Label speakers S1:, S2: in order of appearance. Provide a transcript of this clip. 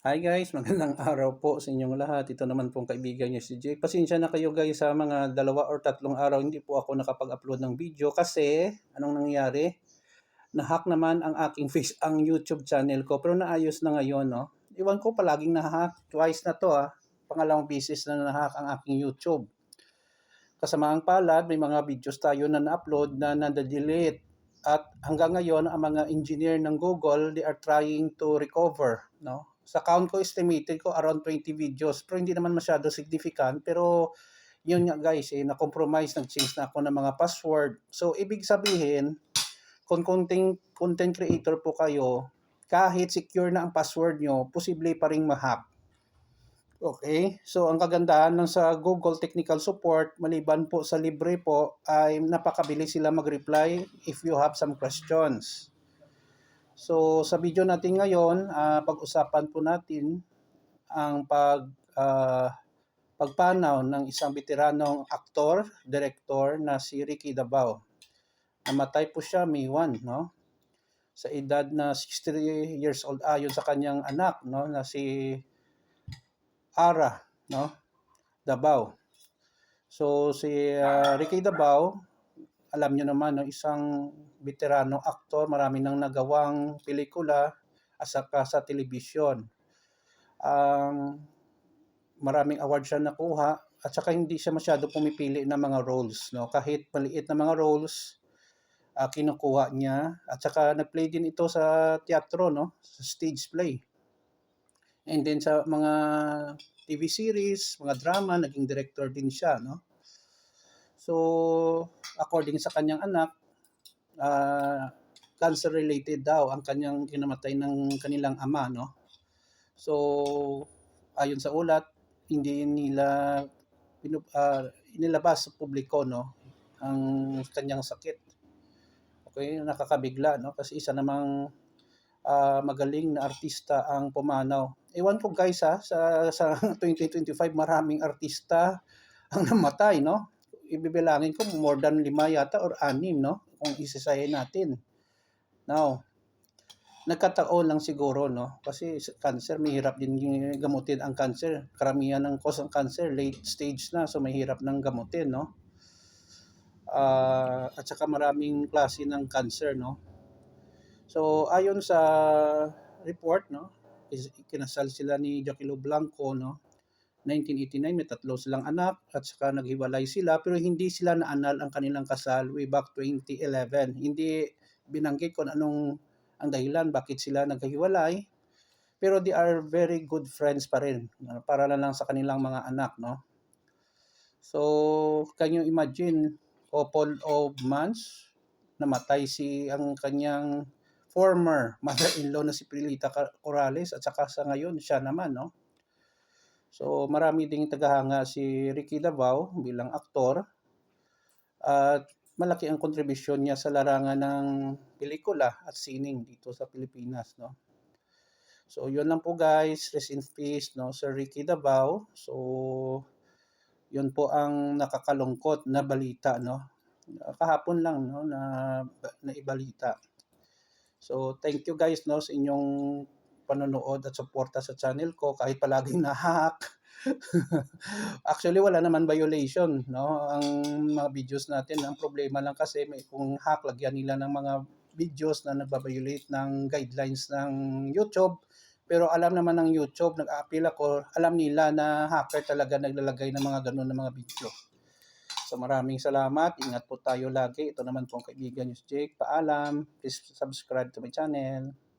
S1: Hi guys, magandang araw po sa inyong lahat. Ito naman pong kaibigan niyo si Jake. Pasensya na kayo guys sa mga dalawa or tatlong araw hindi po ako nakapag-upload ng video kasi anong nangyari? Nahack naman ang aking face ang YouTube channel ko pero naayos na ngayon no. Iwan ko palaging nahack. Twice na to ah. Pangalawang beses na nahack ang aking YouTube. Kasamaang palad, may mga videos tayo na na-upload na na-delete. At hanggang ngayon, ang mga engineer ng Google, they are trying to recover. No? Sa count ko, estimated ko around 20 videos. Pero hindi naman masyado significant. Pero yun nga guys, eh, na-compromise, nag-change na ako ng mga password. So, ibig sabihin, kung content, content creator po kayo, kahit secure na ang password nyo, posible pa rin ma-hack. Okay, so ang kagandahan ng sa Google Technical Support, maliban po sa libre po, ay napakabilis sila mag-reply if you have some questions. So sa video natin ngayon, ah, pag-usapan po natin ang pag ah, pagpanaw ng isang veteranong aktor, director na si Ricky Dabao. Namatay po siya May 1, no? Sa edad na 60 years old ayon sa kanyang anak, no, na si Ara, no? Dabao. So si ah, Ricky Dabao, alam niyo naman no, isang veteranong aktor, marami nang nagawang pelikula at saka sa telebisyon. Ang maraming award siya nakuha at saka hindi siya masyado pumipili ng mga roles, no? Kahit maliit na mga roles, ah, kinukuha niya at saka nag-play din ito sa teatro, no? Sa stage play. And then sa mga TV series, mga drama, naging director din siya, no? So, according sa kanyang anak, ah, cancer related daw ang kanyang kinamatay ng kanilang ama, no? So, ayon sa ulat, hindi nila ah, inilabas sa publiko, no? Ang kanyang sakit. Okay, nakakabigla, no? Kasi isa namang ah, magaling na artista ang pumanaw. Ewan ko guys ha, sa, sa 2025 maraming artista ang namatay, no? Ibibilangin ko more than lima yata or anim, no? Kung isasayin natin. Now, nagkataon lang siguro, no? Kasi cancer, mahirap din gamutin ang cancer. Karamihan ng cause ng cancer, late stage na, so mahirap nang gamutin, no? Ah, at saka maraming klase ng cancer, no? So, ayon sa report, no, is- kinasal sila ni Jaquilo Blanco, no, 1989, may tatlo silang anak, at saka naghiwalay sila, pero hindi sila naanal ang kanilang kasal way back 2011. Hindi binanggit kung anong ang dahilan bakit sila naghiwalay, pero they are very good friends pa rin, uh, para na lang sa kanilang mga anak, no. So, can you imagine, couple of months, namatay si ang kanyang former mother-in-law na si Prilita Corrales at saka sa ngayon siya naman, no? So marami ding tagahanga si Ricky Davao bilang aktor at malaki ang kontribusyon niya sa larangan ng pelikula at sining dito sa Pilipinas, no? So yun lang po guys, rest in peace, no, Sir Ricky Davao. So yun po ang nakakalungkot na balita, no? Kahapon lang, no, na, na ibalita. So, thank you guys no sa inyong panonood at suporta sa channel ko kahit palaging na-hack. Actually, wala naman violation, no? Ang mga videos natin, ang problema lang kasi may kung hack, lagyan nila ng mga videos na nagbabiolate ng guidelines ng YouTube. Pero alam naman ng YouTube, nag-appeal ako, alam nila na hacker talaga naglalagay ng mga ganun na mga video. So maraming salamat. Ingat po tayo lagi. Ito naman po ang kaibigan niyo si Jake. Paalam. Please subscribe to my channel.